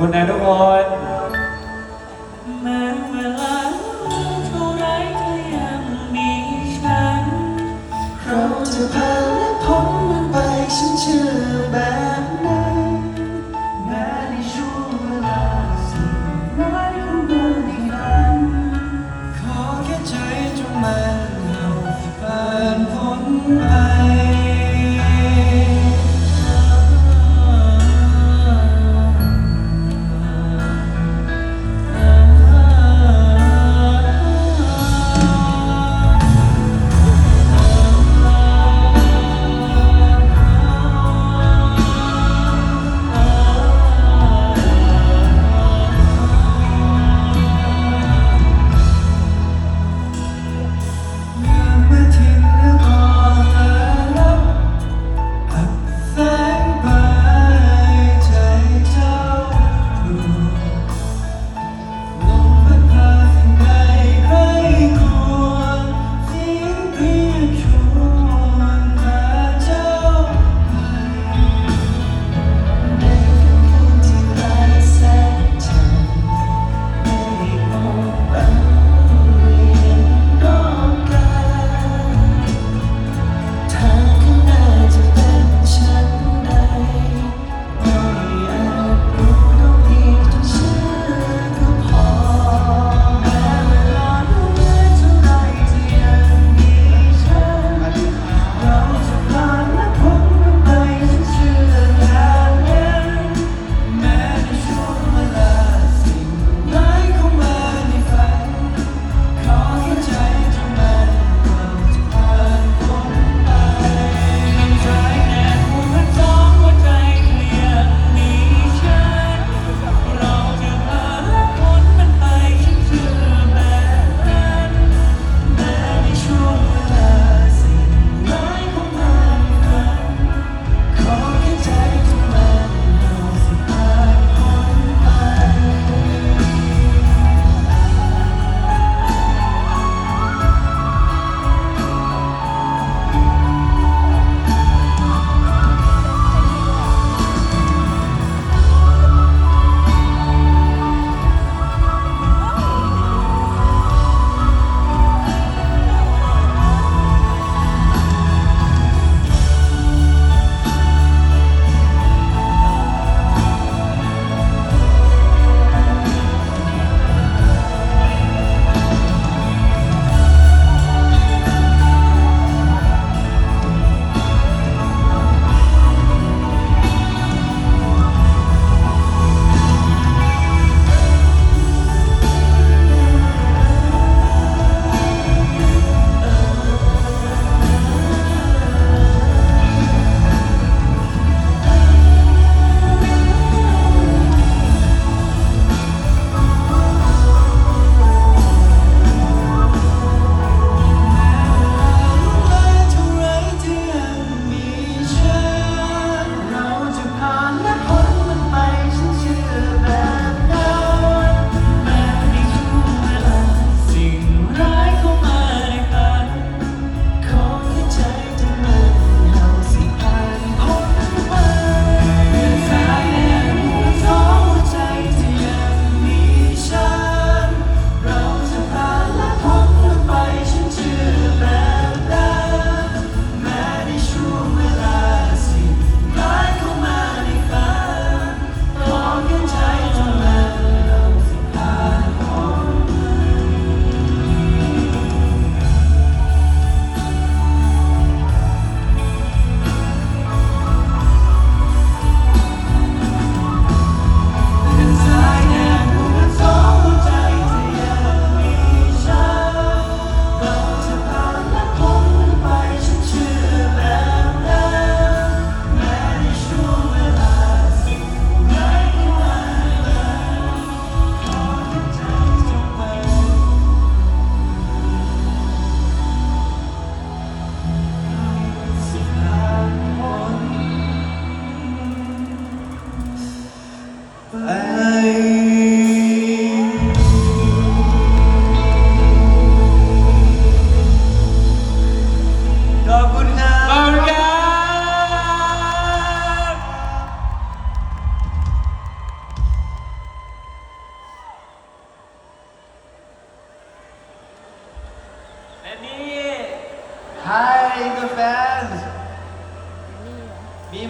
คุณนะทุกคนแม้เวลาเท่าไรก็ยังมีฉันเราจะ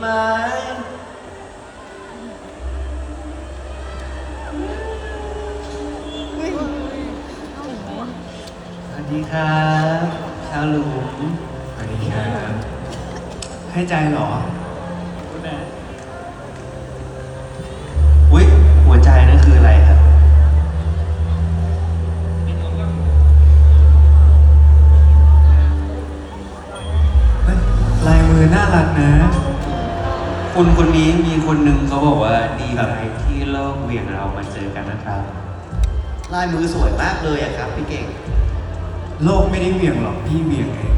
ไหมสวัสดีครับ ชาวหลุมสวัสดีครับให้ใจเหรอ คนคนนี้มีคนหนึ่งเขาบอกว่าดีใจที่โลกเหวี่ยงเรามาเจอกันนะครับ ลายมือสวยมากเลยอะครับพี่เก่ง โลกไม่ได้เหวี่ยงหรอกพี่เหวี่ยงเอง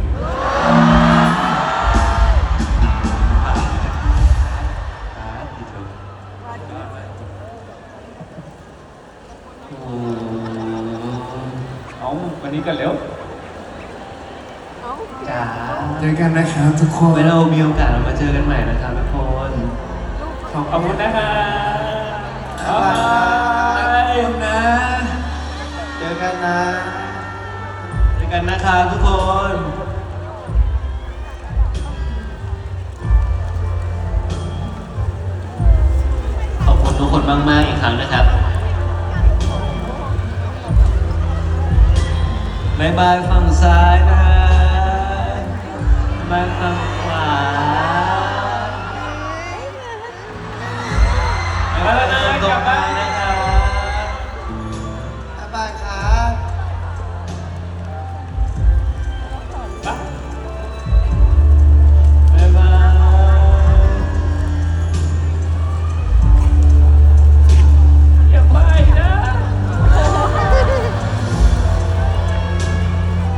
โอ้เอาวันนี้กันเร็วจ๋าเจอกันนะครับทุกคน ไว้เรามีโอกาสเรามาเจอกันใหม่นะครับ ทุกคนขอบคุณนะครับบ๊ายบายนะเจอกันนะเจอกันนะครับทุกคนขอบคุณทุกคนมากๆอีกครั้งนะครับบายบายฝั่งซ้ายนะบายฝั่งขวาแ